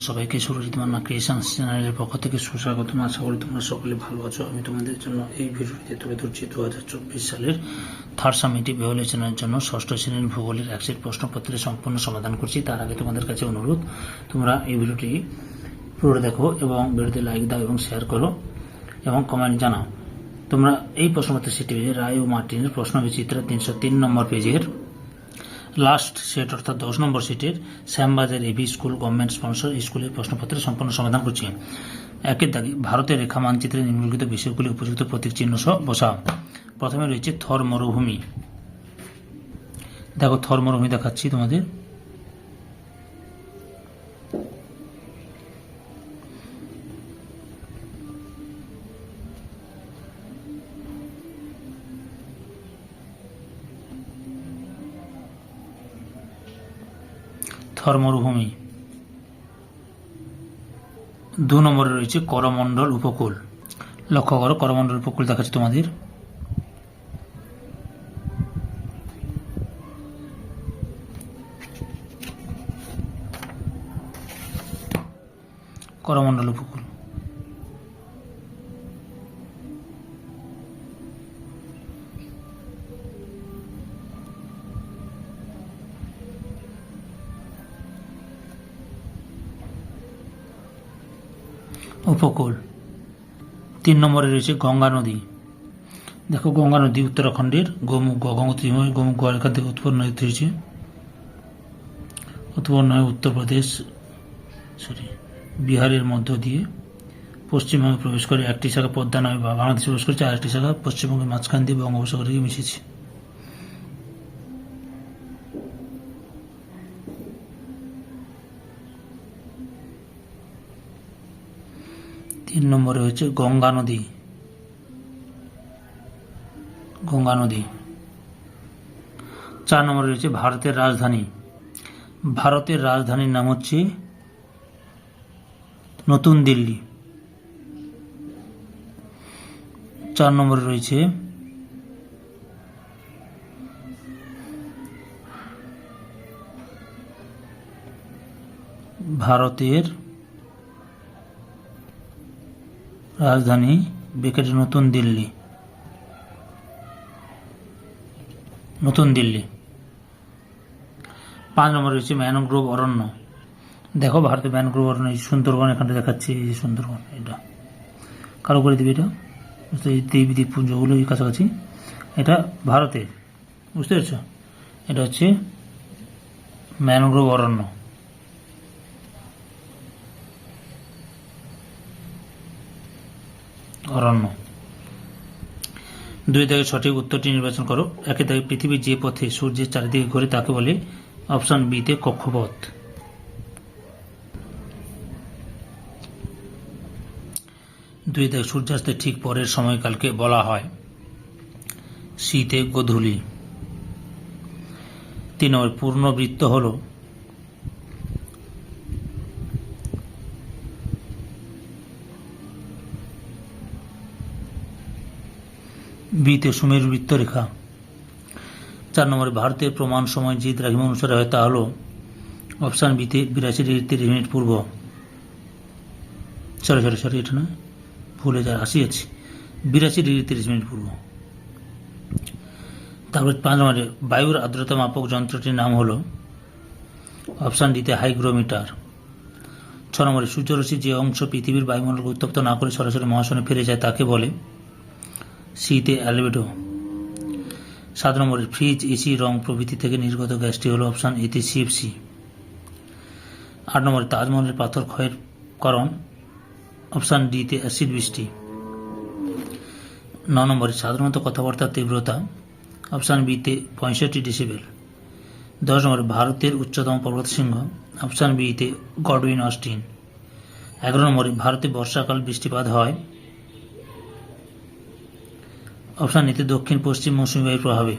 সবাইকে সুরজিৎ মান্না ক্রিয়েশন চ্যানেলের পক্ষ থেকে সুস্বাগতম। আশা করি তোমরা সকলে ভালো আছো। আমি তোমাদের জন্য এই ভিডিওটিতে তুলে ধরছি দু হাজার চব্বিশ সালের থার্ড সামিটি ইভ্যালুয়েশনের জন্য ষষ্ঠ শ্রেণির ভূগোলের একশের প্রশ্নপত্রের সম্পূর্ণ সমাধান করছি। তার আগে তোমাদের কাছে অনুরোধ, তোমরা এই ভিডিওটি পুরো দেখো এবং ভিডিওতে লাইক দাও এবং শেয়ার করো এবং কমেন্ট জানাও। তোমরা এই প্রশ্নপত্র সেটি রায় ও মার্টিনের প্রশ্ন বিচিত্র তিনশো তিন নম্বর পেজের লাস্ট সেট অর্থাৎ দশ নম্বর সেটের Shyambazar AV school government sponsor স্কুলের প্রশ্নপত্রের সম্পূর্ণ সমাধান করছি একের দাগে ভারতের রেখা মানচিত্রে নিম্নলিখিত বিষয়গুলি উপযুক্ত প্রতীক চিহ্ন সহ বসা প্রথমে রয়েছে থর মরুভূমি দেখো থর মরুভূমি দেখাচ্ছি তোমাদের। থর মরুভূমি দু নম্বরে রয়েছে করমণ্ডল উপকূল। লক্ষ্য করো, করমণ্ডল উপকূল দেখাচ্ছে তোমাদের। করমণ্ডল উপকূল। উপকূল। তিন নম্বরে রয়েছে গঙ্গা নদী। দেখো, গঙ্গা নদী উত্তরাখণ্ডের গোমুখ গঙ্গোত্রী গোমুখ গোয়ালকার থেকে উৎপন্ন হয়েছে উৎপন্ন হয়ে উত্তরপ্রদেশ সরি বিহারের মধ্য দিয়ে পশ্চিমবঙ্গে প্রবেশ করে একটি শাখা পদ্মা বা বাংলাদেশে প্রবেশ করেছে আর একটি শাখা পশ্চিমবঙ্গের মাঝখান দিয়ে বঙ্গোপসাগরে মিশেছে। তিন নম্বরে হচ্ছে গঙ্গা নদী। গঙ্গা নদী। চার নম্বরে রয়েছে ভারতের রাজধানী। ভারতের রাজধানীর নাম হচ্ছে নতুন দিল্লি। চার নম্বরে রয়েছে ভারতের রাজধানী ব্রিকেট নতুন দিল্লি। নতুন দিল্লি। পাঁচ নম্বর রয়েছে ম্যানগ্রোভ অরণ্য। দেখো ভারতের ম্যানগ্রোভ অরণ্য, এই সুন্দরবন এখানটা দেখাচ্ছে, এই সুন্দরবন, এটা। কারও করে দিবে এটা? বুঝতে এই দ্বীপ দ্বীপপুঞ্জগুলো এই কাছাকাছি। এটা ভারতের, বুঝতে পেরেছ? এটা হচ্ছে ম্যানগ্রোভ অরণ্য। অরণ্য। দুই থেকে সঠিক উত্তরটি নির্বাচন করো। একে দাগে পৃথিবীর যে পথে সূর্যের চারিদিকে ঘোরে তাকে বলে অপশন বিতে কক্ষপথ। দুই দাগে সূর্যাস্তের ঠিক পরের সময়কালকে বলা হয় শীতে গোধূলি। তিন নম্বর, পূর্ণবৃত্ত হল বিতে সুমেরু বৃত্তরেখা। চার নম্বরে, ভারতের প্রমাণ সময় যে দ্রাঘিমা অনুসারে হয় তা হল, অপশান বিতে বিরাশি ডিগ্রি তিরিশ মিনিট পূর্ব। সরি সরি সরি, এটা না ভুলে যা আসি আছে। বিরাশি ডিগ্রি তিরিশ মিনিট পূর্ব। তারপর পাঁচ নম্বরে, বায়ুর আর্দ্রতা মাপক যন্ত্রটির নাম হল, অপশান ডিতে হাইগ্রোমিটার। ছ নম্বরে সূর্যরশ্মি যে অংশ পৃথিবীর বায়ুমণ্ডলকে উত্তপ্ত না করে সরাসরি মহাশনে ফিরে যায় তাকে বলে সিতে অ্যালবেডো। সাত নম্বরে, ফ্রিজ, এসি, রং প্রভৃতি থেকে নির্গত গ্যাসটি হলো অপশান এতে সিএফসি আট নম্বরে, তাজমহলের পাথর ক্ষয়ের কারণ, অপশান ডিতে অ্যাসিড বৃষ্টি। ন নম্বরে, সাধারণত কথাবার্তার তীব্রতা, অপশান বিতে পঁয়ষট্টি ডেসিবেল। দশ নম্বরে, ভারতের উচ্চতম পর্বতশৃঙ্গ, অপশান বিতে গডউইন অস্টিন। এগারো নম্বরে, ভারতে বর্ষাকাল বৃষ্টিপাত হয় অপশান এতে দক্ষিণ পশ্চিম মৌসুমী বায়ুর প্রভাবে।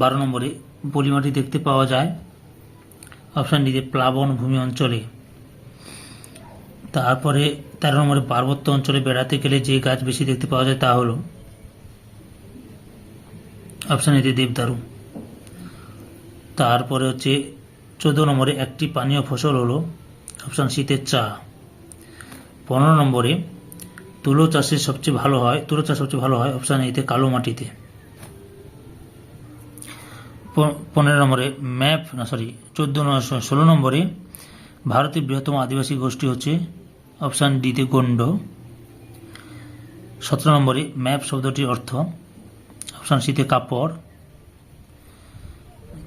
বারো নম্বরে পলিমাটি দেখতে পাওয়া যায় অপশান ডিতে প্লাবন ভূমি অঞ্চলে। তারপরে তেরো নম্বরে পার্বত্য অঞ্চলে বেড়াতে গেলে যে গাছ বেশি দেখতে পাওয়া যায় তা হলো অপশান এতে দেবদারু। তারপরে হচ্ছে চোদ্দ নম্বরে একটি পানীয় ফসল হলো অপশান শীতের চা। পনেরো নম্বরে তুলো চাষে সবচেয়ে ভালো হয়, তুলো চাষ সবচেয়ে ভালো হয় অপশান এতে কালো মাটিতে। পনেরো নম্বরে ম্যাপ, না সরি চোদ্দ ষোলো নম্বরে ভারতের বৃহত্তম আদিবাসী গোষ্ঠী হচ্ছে অপশান ডিতে গন্ড সতেরো নম্বরে ম্যাপ শব্দটির অর্থ অপশান সিতে কাপড়।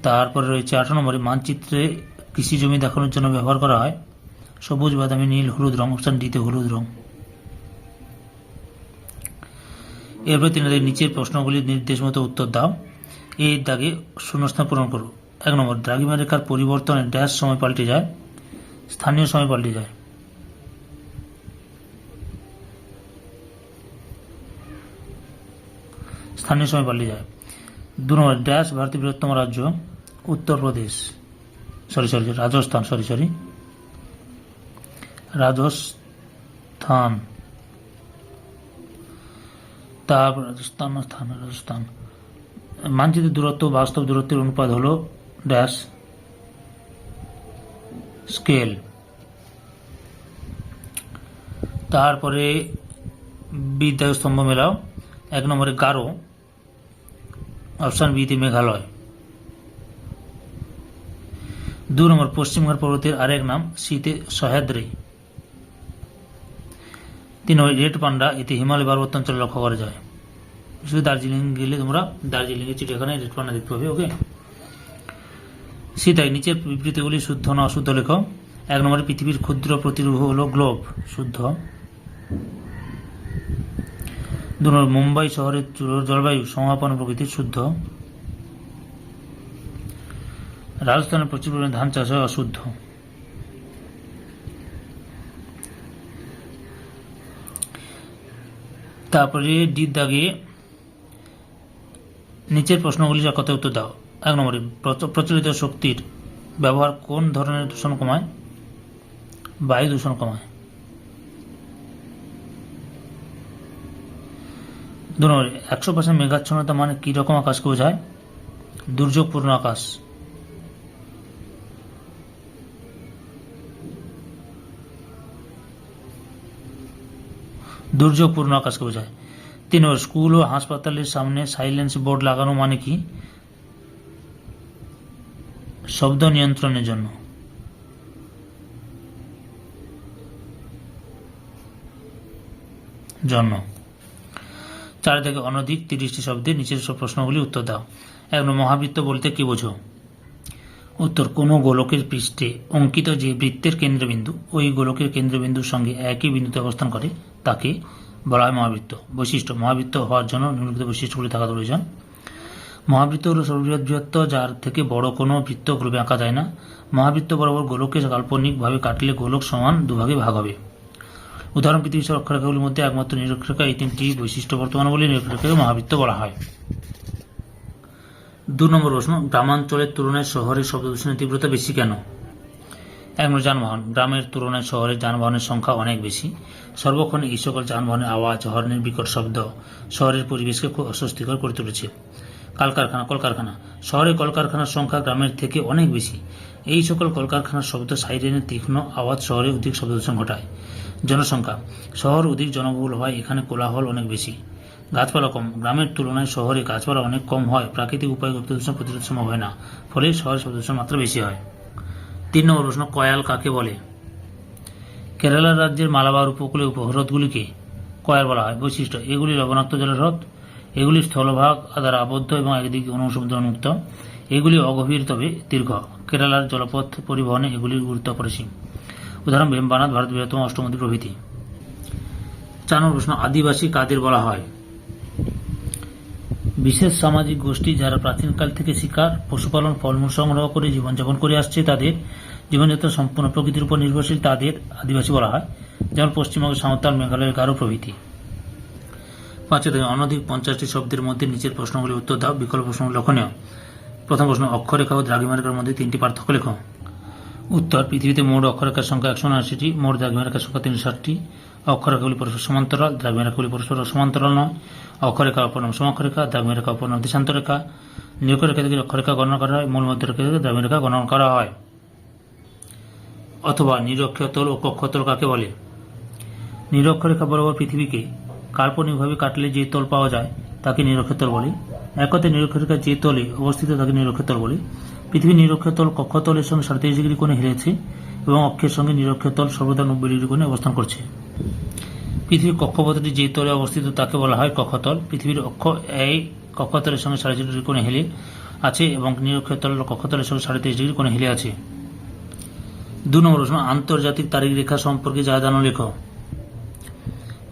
তারপরে রয়েছে আঠারো নম্বরে মানচিত্রে কৃষি জমি দেখানোর জন্য ব্যবহার করা হয়। সবুজ বাদামি, নীল, হলুদ রং অপশান ডিতে হলুদ রং। এরপরে তিনাদের নিচের প্রশ্নগুলির নির্দেশ মতো উত্তর দাও। এই দাগে শূন্যস্থান পূরণ করো। এক নম্বর দ্রাঘিমা রেখার পরিবর্তনে ড্যাশ সময় পাল্টে যায়। স্থানীয় সময় পাল্টে যায়। স্থানীয় সময় পাল্টে যায়। দু নম্বর, ড্যাশ ভারতের বৃহত্তম রাজ্য, Uttar Pradesh. Sorry sorry, Rajasthan, sorry sorry. Rajasthan. তারপর রাজস্থান, স্থান, রাজস্থান। মানচিত্রের দূরত্ব, বাস্তব দূরত্বের অনুপাত হলো ড্যাশ স্কেল। তারপরে বিদ্যা স্তম্ভ মেলাও। এক নম্বরে গারো, অপশান বিতে মেঘালয়। দু নম্বর পশ্চিমঘাট পর্বতের আরেক নাম, শীতে সহ্যাদ্রি। তিন রেড পান্ডা, এতে হিমালয় পার্বত্য অঞ্চলে লক্ষ্য করা যায়। শুধু দার্জিলিং গেলে তোমরা দার্জিলিং এর চিড়িয়াখানায় রেড পান্ডা দেখতে পাবে ওকে সেটাই নিচের বিবৃতিগুলি শুদ্ধ না অশুদ্ধ লেখ। এক নম্বরে, পৃথিবীর ক্ষুদ্র প্রতিরূপ হলো গ্লোব শুদ্ধ। দু নম্বর, মুম্বাই শহরের জলবায়ু, সমাপন প্রকৃতির শুদ্ধ। রাজস্থানের প্রচুর পরিমাণে ধান চাষ হয় অশুদ্ধ। তারপরে ডির দাগে নিচের প্রশ্নগুলি কত উত্তর দাও। এক নম্বরে, প্রচ- প্রচলিত শক্তির ব্যবহার কোন ধরনের দূষণ কমায়? বায়ু দূষণ কমায়। দু নম্বরে, একশো পার্সেন্ট মেঘাচ্ছন্নতা মানে কী রকম আকাশকে বোঝায়? দুর্যোগপূর্ণ আকাশ। দুর্যোগপূর্ণ আকাশকে বোঝায়। তিন স্কুল ও হাসপাতালের সামনে সাইলেন্স বোর্ড লাগানো মানে কি? শব্দ নিয়ন্ত্রণের জন্য। জন্য। চার থেকে অনধিক তিরিশটি শব্দে নিচের সব প্রশ্নগুলি উত্তর দাও। এখন মহাবৃত্ত বলতে কি বোঝো? উত্তর, কোনো গোলকের পৃষ্ঠে অঙ্কিত যে বৃত্তের কেন্দ্রবিন্দু, ওই গোলকের কেন্দ্রবিন্দুর সঙ্গে একই বিন্দুতে অবস্থান করে। তাকে বলা হয় মহাবৃত্ত। বৈশিষ্ট্য, মহাবৃত্ত হওয়ার জন্য নিম্নলিখিত বৈশিষ্ট্যগুলি থাকা প্রয়োজন। মহাবৃত্ত হল সর্ববৃহৎ বৃত্ত যার থেকে বড় কোনো বৃত্ত গ্রুপে আঁকা যায় না। মহাবৃত্ত বরাবর গোলককে কাল্পনিকভাবে কাটলে গোলক সমান দুভাগে ভাগ হবে। উদাহরণ পৃথিবীর অক্ষরেখাগুলির মধ্যে একমাত্র নিরক্ষরেখা এই তিনটি বৈশিষ্ট্য বর্তমান বলে নিরক্ষরেখাকে মহাবৃত্ত বলা হয়। দু নম্বর প্রশ্ন, গ্রামাঞ্চলের তুলনায় শহরের শব্দ দূষণের তীব্রতা বেশি কেন? এক নম্বর যানবাহন, গ্রামের তুলনায় শহরের যানবাহনের সংখ্যা অনেক বেশি। সর্বক্ষণ এই সকল যানবাহনের আওয়াজ, হর্নের বিকট শব্দ শহরের পরিবেশকে খুব অস্বস্তিকর করে তুলেছে। কলকারখানা কলকারখানা। শহরে কলকারখানার সংখ্যা গ্রামের থেকে অনেক বেশি। এই সকল কলকারখানার শব্দ সাইরেনের তীক্ষ্ণ আওয়াজ শহরে অধিক শব্দ দূষণ ঘটায়। জনসংখ্যা। শহর অধিক জনবহুল হয় এখানে কোলাহল অনেক বেশি। গাছপালা কম। গ্রামের তুলনায় শহরে গাছপালা অনেক কম হয়। প্রাকৃতিক উপায়ে শব্দ দূষণ প্রতিরোধ সম্ভব হয় না। ফলে শহরে শব্দ দূষণ মাত্রা বেশি হয়। তিন নম্বর প্রশ্ন কয়াল কাকে বলে? কেরালা রাজ্যের মালাবার উপকূলে উপহ্রদগুলিকে কয়াল বলা হয়। বৈশিষ্ট্য, এগুলি লবণাক্ত জলের হ্রদ, এগুলি স্থলভাগ দ্বারা আবদ্ধ এবং একদিকে অনুসমুদ্র এগুলি অগভীর তবে দীর্ঘ। কেরালার জলপথ পরিবহনে এগুলির গুরুত্ব অপরিসীম। উদাহরণ, ভেম্বানাথ ভারত বৃহত্তম অষ্টমতী প্রভৃতি। চার প্রশ্ন, আদিবাসী কাদের বলা হয়? বিশেষ সামাজিক গোষ্ঠী যারা প্রাচীনকাল থেকে শিকার, পশুপালন, ফলমূল সংগ্রহ করে জীবনযাপন করে আসছে, তাদের জীবনযাত্রা সম্পূর্ণ প্রকৃতির উপর নির্ভরশীল, তাদের আদিবাসী বলা হয়, যেমন পশ্চিমবঙ্গের সাঁওতাল মেঘালয়ের গারো প্রভৃতি। পাঁচে থেকে অনধিক পঞ্চাশটি শব্দের মধ্যে নিচের প্রশ্নগুলি উত্তর দাও, বিকল্প প্রশ্ন লক্ষণীয় প্রথম প্রশ্ন, অক্ষরেখা ও দ্রাঘিমারেখার মধ্যে তিনটি পার্থক্য লেখো। উত্তর, পৃথিবীতে মোট অক্ষরেখার সংখ্যা একশো উনআশিটি, মোট দ্রাঘিমারেখার সংখ্যা তিনশো ষাটটি অক্ষরেখাগুলি পরস্পর সমান্তরাল দ্রাঘিমারেখাগুলি পরস্পর সমান্তরাল নয়। অক্ষরেখা অপর নাম সমাক্ষরেখা দেশান্ত রেখা নিরক্ষরেখা থেকে অক্ষরেখা গণনা করা হয় মূল মধ্যরেখা থেকে দ্রাঘিমারেখা গণনা করা হয়। অথবা নিরক্ষতল ও কক্ষতল কাকে বলে? নিরক্ষরেখা বরাবর পৃথিবীকে কাল্পনিকভাবে কাটলে যে তল পাওয়া যায়, তাকে নিরক্ষতল বলে। একতে নিরক্ষরেখা যে তলে অবস্থিত, তাকে নিরক্ষতল বলে। পৃথিবীর নিরক্ষতল কক্ষতলের সঙ্গে সাড়ে ডিগ্রি কোণে হেলেছে এবং অক্ষের সঙ্গে নিরক্ষতল সর্বদা নব্বই ডিগ্রি কোণে অবস্থান করছে। পৃথিবীর কক্ষপথটি যে তলে অবস্থিত তাকে বলা হয় কক্ষতল। পৃথিবীর অক্ষ এই কক্ষতলের সঙ্গে সাড়ে ডিগ্রি কোণে হেলে আছে এবং নিরক্ষতল কক্ষতলের সঙ্গে সাড়ে তেইশ ডিগ্রি কোণে হেলে আছে। দু নম্বর প্রশ্ন, আন্তর্জাতিক তারিখ রেখা সম্পর্কে যা জানো লেখো।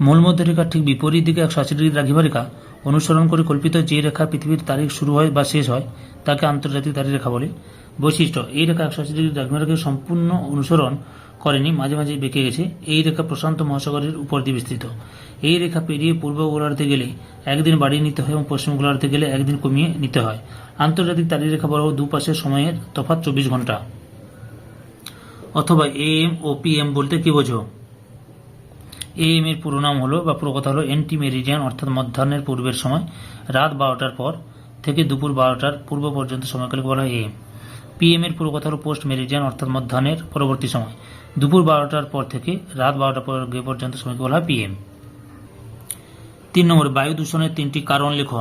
মূল মধ্য রেখার ঠিক বিপরীত দিকে একশো আশি ডিগ্রি দ্রাঘিমা রেখা অনুসরণ করে কল্পিত যে রেখা পৃথিবীর তারিখ শুরু হয় বা শেষ হয়, তাকে আন্তর্জাতিক তারিখ রেখা বলে। বৈশিষ্ট্য, এই রেখা একশো আশি ডিগ্রি দ্রাঘিমা রেখাকে সম্পূর্ণ অনুসরণ করেনি, মাঝে মাঝে বেঁকে গেছে। এই রেখা প্রশান্ত মহাসাগরের উপর দিয়ে বিস্তৃত। এই রেখা পেরিয়ে পূর্ব গোলার্ধে গেলে একদিন বাড়িয়ে নিতে হয় এবং পশ্চিম গোলার্ধে গেলে একদিন কমিয়ে নিতে হয়। আন্তর্জাতিক তারিখ রেখা বরাবর দুপাশের সময়ের তফাৎ চব্বিশ ঘণ্টা। অথবা এ এম ও পি এম বলতে কি বোঝো? এএম এর পুরো নাম হলো বা পুরো কথা হলো এন্টি মেরিডিয়ান অর্থাৎ মধ্যাহ্নের পূর্বের সময়। রাত বারোটার পর থেকে দুপুর বারোটার পূর্ব পর্যন্ত সময়কালকে বলা হয় এএম পিএম এর পুরো কথা পোস্ট মেরিডিয়ান, অর্থাৎ মধ্যাহ্নের পরবর্তী সময়। দুপুর বারোটার পর থেকে রাত গে পর্যন্ত সময়কে বলা হয় পিএম তিন নম্বর, বায়ু দূষণের তিনটি কারণ লেখো।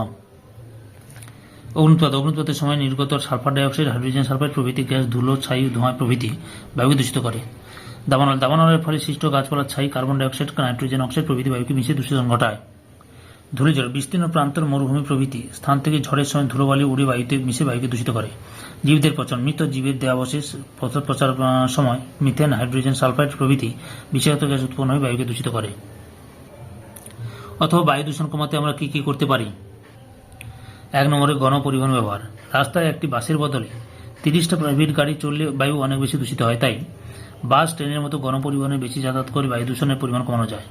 অগ্নুৎপাত অগ্নুৎপাতের সময় নির্গত সালফার ডাইঅক্সাইড, হাইড্রোজেন সালফাইড প্রভৃতি গ্যাস, ধুলো, ছাই ধোঁয়া প্রভৃতি বায়ুকে দূষিত করে। দাবানল, দাবানলের ফলে সৃষ্ট গাছপালার ছাই, কার্বন ডাইঅক্সাইড, নাইট্রোজেন অক্সাইড প্রভৃতি বায়ুকে মিশিয়ে দূষিতন ঘটায়। ধূলিঝড়, বিস্তীর্ণ প্রান্তর মরুভূমি প্রভৃতি। স্থান থেকে ঝড়ের সময় ধুলোবালি উড়ে বায়ুতে মিশে বায়ুকে দূষিত করে। জীবদের পচন মৃত জীবের দেহাবশেষ প্রচার সময় মিথেন হাইড্রোজেন সালফাইড প্রভৃতি বিষাক্ত গ্যাস উৎপন্ন হয়ে বায়ুকে দূষিত করে। অথবা বায়ু দূষণ কমাতে আমরা কি কি করতে পারি? এক নম্বরে গণপরিবহন ব্যবহার। রাস্তায় একটি বাসের বদলে তিরিশটা প্রাইভেট গাড়ি চললে বায়ু অনেক বেশি দূষিত হয়, তাই বাস, ট্রেনের মতো গণপরিবহনে বেশি যাতায়াত করে বায়ু দূষণের পরিমাণ কমানো যায়।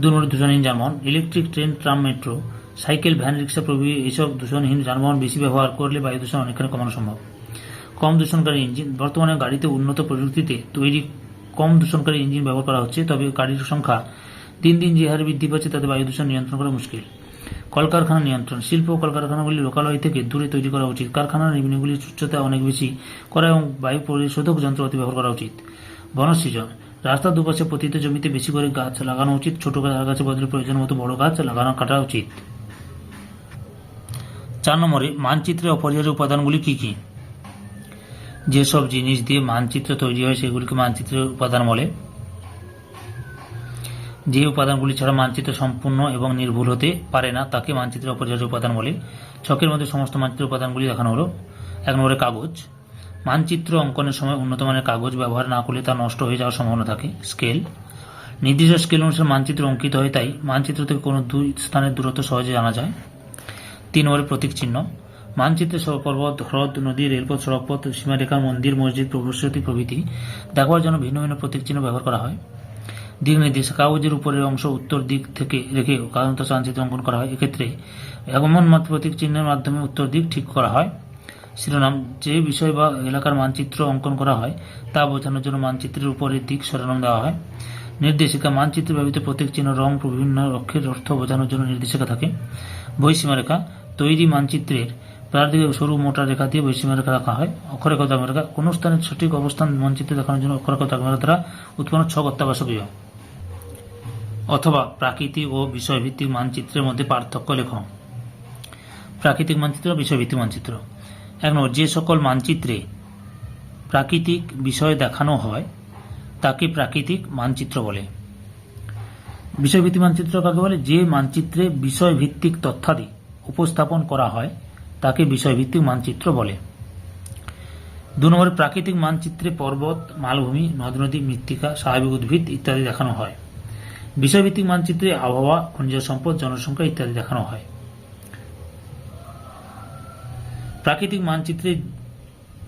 দু নম্বরে দূষণহীন যানবাহন, electric train, tram, metro, cycle, van, rickshaw প্রভৃতি এইসব দূষণহীন যানবাহন বেশি ব্যবহার করলে বায়ু দূষণ অনেকখানি কমানো সম্ভব। কম দূষণকারী ইঞ্জিন। বর্তমানে গাড়িতে উন্নত প্রযুক্তিতে তৈরি কম দূষণকারী ইঞ্জিন ব্যবহার করা হচ্ছে, তবে গাড়ির সংখ্যা দিন দিন যে হারে বৃদ্ধি পাচ্ছে তাতে বায়ু দূষণ নিয়ন্ত্রণ করা মুশকিল। কলকারখানা নিয়ন্ত্রণ। শিল্প কলকারখানাগুলি লোকালয় থেকে দূরে তৈরি করা উচিত। কারখানার নিবিনিগুলির উচ্চতা অনেক বেশি করা এবং বায়ু পরিশোধক যন্ত্রপাতি ব্যবহার করা উচিত। বনসৃজন রাস্তার দুপাশে পতিত জমিতে বেশি করে গাছ লাগানো উচিত। ছোট গাছের বদলে প্রয়োজন মতো বড় গাছ লাগানো কাটা উচিত। চার নম্বরে মানচিত্রে অপরিহার্য উপাদানগুলি কি কি? যেসব জিনিস দিয়ে মানচিত্র তৈরি হয়, সেগুলিকে মানচিত্রের উপাদান বলে। যে উপাদানগুলি ছাড়া মানচিত্র সম্পূর্ণ এবং নির্ভুল হতে পারে না, তাকে মানচিত্রের অপরিহার্য উপাদান বলে। ছকের মধ্যে সমস্ত মানচিত্র উপাদানগুলি দেখানো হলো। এক নম্বরে কাগজ। মানচিত্র অঙ্কনের সময় উন্নত মানের কাগজ ব্যবহার না করলে তা নষ্ট হয়ে যাওয়ার সম্ভাবনা থাকে। স্কেল। নির্দিষ্ট স্কেল অনুসারে মানচিত্র অঙ্কিত হয়, তাই মানচিত্র থেকে কোনো দুই স্থানের দূরত্ব সহজে জানা যায়। তিন নম্বরে প্রতীক চিহ্ন। মানচিত্রে পর্বত হ্রদ, নদী, রেলপথ, সড়কপথ, সীমারেখা, মন্দির, মসজিদ প্রবেশপথী প্রভৃতি দেখার জন্য ভিন্ন ভিন্ন প্রতীক চিহ্ন ব্যবহার করা হয়। দিক নির্দেশ কাগজের উপরের অংশ উত্তর দিক থেকে রেখে কারণত মানচিত্র অঙ্কন করা হয়। এক্ষেত্রে এমন মাত্র প্রতীক চিহ্নের মাধ্যমে উত্তর দিক ঠিক করা হয়। শিরোনাম, যে বিষয় বা এলাকার মানচিত্র অঙ্কন করা হয়, তা বোঝানোর জন্য মানচিত্রের উপরের দিক শিরোনাম দেওয়া হয়। নির্দেশিকা, মানচিত্রে ব্যবহৃত প্রতীক চিহ্ন রং বিভিন্ন অক্ষের অর্থ বোঝানোর জন্য নির্দেশিকা থাকে। বহিসীমারেখা তৈরি মানচিত্রের প্রারদিকে সরু মোটা রেখা দিয়ে বহিসীমারেখা রাখা হয়। অক্ষরেখা দাগরেখা কোনো স্থানের সঠিক অবস্থান মানচিত্রে দেখানোর জন্য অক্ষরেখা দাগরেখা দ্বারা উৎপন্ন ছক অত্যাবশ্যকীয়। অথবা প্রাকৃতিক ও বিষয়ভিত্তিক মানচিত্রের মধ্যে পার্থক্য লেখ। প্রাকৃতিক মানচিত্র, বিষয়ভিত্তিক মানচিত্র। এক নম্বর, যে সকল মানচিত্রে প্রাকৃতিক বিষয় দেখানো হয়, তাকে প্রাকৃতিক মানচিত্র বলে। বিষয়ভিত্তিক মানচিত্র কাকে বলে? যে মানচিত্রে বিষয়ভিত্তিক তথ্যাদি উপস্থাপন করা হয় তাকে বিষয়ভিত্তিক মানচিত্র বলে। দু নম্বরে প্রাকৃতিক মানচিত্রে পর্বত, মালভূমি নদ নদী মৃত্তিকা, স্বাভাবিক উদ্ভিদ ইত্যাদি দেখানো হয়। বিষয়ভিত্তিক মানচিত্রে আবহাওয়া, খনিজ সম্পদ, জনসংখ্যা ইত্যাদি দেখানো হয়। প্রাকৃতিক মানচিত্রে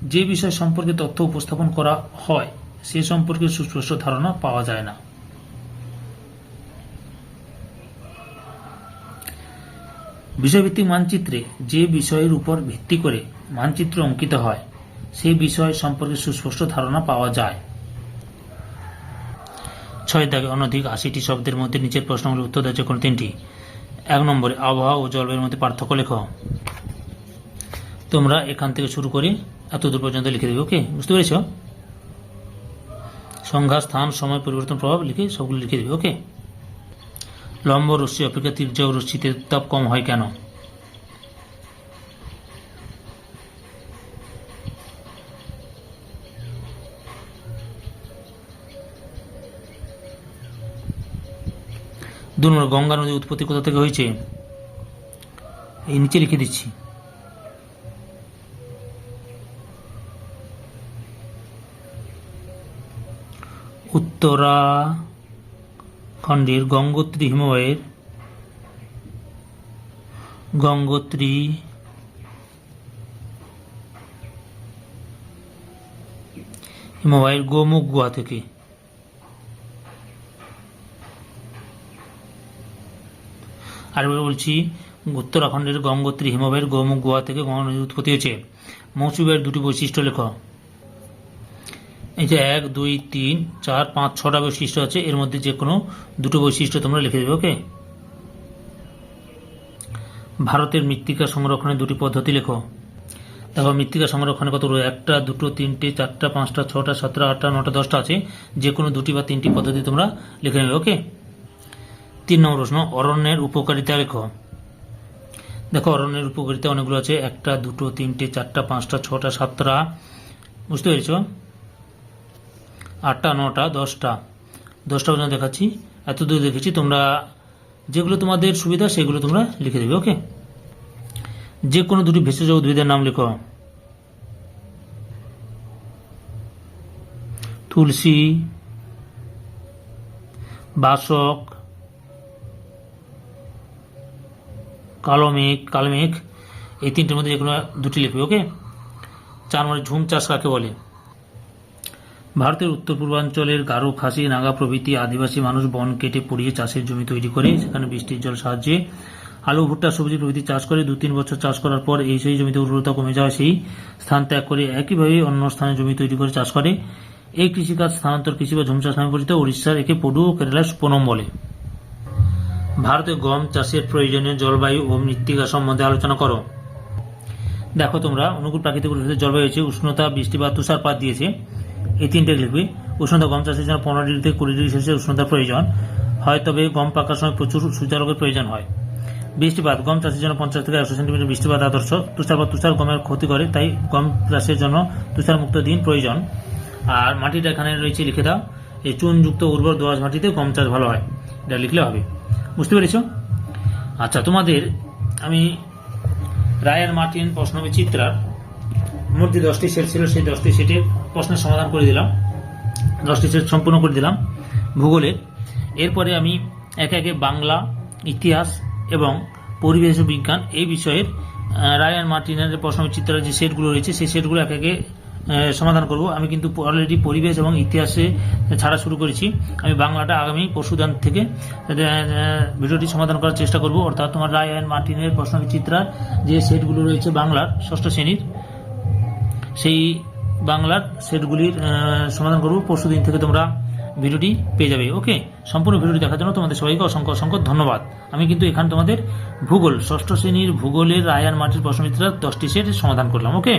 যে বিষয় সম্পর্কে তথ্য উপস্থাপন করা হয়, সে সম্পর্কে সুস্পষ্ট ধারণা পাওয়া যায় না। বিষয়ভিত্তিক মানচিত্রে যে বিষয়ের উপর ভিত্তি করে মানচিত্র অঙ্কিত হয় সেই বিষয় সম্পর্কে সুস্পষ্ট ধারণা পাওয়া যায়। ছয় দাগে অনধিক আশিটি শব্দের মধ্যে নিচের প্রশ্নগুলির উত্তর দেওয়া কোন তিনটি? এক নম্বরে, আবহাওয়া ও জলবায়ুর মধ্যে পার্থক্য লেখো। তোমরা এখান থেকে শুরু করে এত দূর পর্যন্ত লিখে দেবে, ওকে? বুঝতে পেরেছ? সংখ্যা, স্থান, সময়, পরিবর্তন, প্রভাব লিখে সবগুলো লিখে দিবে, ওকে? লম্ব রশ্মি অপেক্ষা তীর্যক রশ্মিতে তাপ কম হয় কেন? দু নম্বর, গঙ্গা নদীর উৎপত্তি কোথা থেকে হয়েছে? এই নিচে লিখে দিচ্ছি। উত্তরাখণ্ডের গঙ্গোত্রী হিমবাহের গঙ্গোত্রী হিমবাহের গোমুখ গুহা থেকে। আর বলছি, উত্তরাখণ্ডের গঙ্গোত্রী হিমবাহের গোমুখ গুহা থেকে গঙ্গা নদীর উৎপত্তি হয়েছে। মৌসুমের দুটি বৈশিষ্ট্য লেখ। এই যে এক, দুই, তিন, চার, পাঁচ, ছটা বৈশিষ্ট্য আছে, এর মধ্যে যে কোনো দুটো বৈশিষ্ট্য তোমরা লিখে দেবে, ওকে? ভারতের মৃত্তিকা সংরক্ষণের দুটি পদ্ধতি লেখো। দেখো, মৃত্তিকা সংরক্ষণে কত একটা, দুটো, তিনটে, চারটা, পাঁচটা, ছটা, সাতটা, আটটা, নটা, দশটা আছে। যে কোনো দুটি বা তিনটি পদ্ধতি তোমরা লিখে নেবে, ওকে? তিন নম্বর প্রশ্ন, অরণ্যের উপকারিতা লেখো। দেখো, অরণ্যের উপকারিতা অনেকগুলো আছে। একটা, দুটো, তিনটে, চারটা, পাঁচটা, ছটা, সাতটা, বুঝতে পেরেছ? আটটা, নটা, দশটা। দশটা পর্যন্ত দেখাচ্ছি। এত দূর দেখেছি, তোমরা যেগুলো তোমাদের সুবিধা, সেগুলো তোমরা লিখে দেবে, ওকে? যে কোনো দুটি ভেষজ উদ্ভিদের নাম লেখো। তুলসী, বাসক, কালো মেঘ কালো মেঘ, এই তিনটের মধ্যে যে কোনো দুটি লিখবে, ওকে? চার নম্বরে ঝুম চাষ কাকে বলে? ভারতের উত্তর পূর্বাঞ্চলের গারো, খাসি, নাগা প্রভৃতি আদিবাসী মানুষ বন কেটে পড়িয়ে চাষের জমি তৈরি করে। সেখানে বৃষ্টির জল সাহায্যে আলু, ভুট্টা, সবজি প্রভৃতি চাষ করে। দু তিন বছর চাষ করার পর এই সেই জমিতে উর্বরতা কমে যাওয়া সেই স্থান ত্যাগ করে একইভাবে অন্য স্থানে জমি তৈরি করে চাষ করে। এই কৃষিকাজ স্থানান্তর কৃষি বা ঝুম চাষ নামে পরিচিত উড়িষ্যার একে পডু ও কেরালার সুপনম বলে। ভারতে গম চাষের প্রয়োজনীয় জলবায়ু ও মৃত্তিকা সম্বন্ধে আলোচনা করো। দেখো তোমরা, অনুকূল প্রাকৃতিক পরিবেশের জলবায়ু হয়েছে উষ্ণতা, বৃষ্টিপাত, তুষারপাত দিয়েছে। এই তিনটে লিখবি। উষ্ণতা গম চাষের জন্য পনেরো ডিগ্রি থেকে কুড়ি ডিগ্রি সেলসিয়াস উষ্ণতার প্রয়োজন। হয় তবে গম পাকার সময় প্রচুর সূর্যালোকের প্রয়োজন হয়। বৃষ্টিপাত, গম চাষের জন্য পঞ্চাশ থেকে একশো সেন্টিমিটার বৃষ্টিপাত আদর্শ। তুষারপাত তুষার গমের ক্ষতি করে, তাই গম চাষের জন্য তুষারমুক্ত দিন প্রয়োজন। আর মাটিটা এখানে রয়েছে, লিখে দাও। এই চুনযুক্ত উর্বর দোআঁশ মাটিতে গম চাষ ভালো হয়। এটা লিখলে হবে। বুঝতে পেরেছ? আচ্ছা তোমাদের আমি রায়ের মার্টিন প্রশ্ন বিচিত্রার মোট যে দশটি সেট ছিল, সেই দশটি সেটের প্রশ্নের সমাধান করে দিলাম। দশটি সেট সম্পূর্ণ করে দিলাম ভূগোলের এরপরে আমি একে একে বাংলা, ইতিহাস এবং পরিবেশ বিজ্ঞান এই বিষয়ের রায়ান মার্টিনের যে প্রশ্ন বিচিত্রার যে সেটগুলো রয়েছে, সেই সেটগুলো একে একে সমাধান করব। আমি কিন্তু অলরেডি পরিবেশ এবং ইতিহাসে ছাড়া শুরু করেছি। আমি বাংলাটা আগামী পরশুদান থেকে ভিডিওটি সমাধান করার চেষ্টা করব। অর্থাৎ তোমার রায় অ্যান্ড মার্টিনের প্রশ্ন বিচিত্রার যে সেটগুলো রয়েছে বাংলার ষষ্ঠ শ্রেণির সেই বাংলার সেটগুলির সমাধান করব। পরশু দিন থেকে তোমরা ভিডিওটি পেয়ে যাবে। ওকে? সম্পূর্ণ ভিডিওটি দেখার জন্য তোমাদের সবাইকে অসংখ্য অসংখ্য ধন্যবাদ। আমি কিন্তু এখানে তোমাদের ভূগোল, ষষ্ঠ শ্রেণির ভূগোলের রায়ার মাটির প্রশ্নমিত্রার দশটি সেট সমাধান করলাম। ওকে?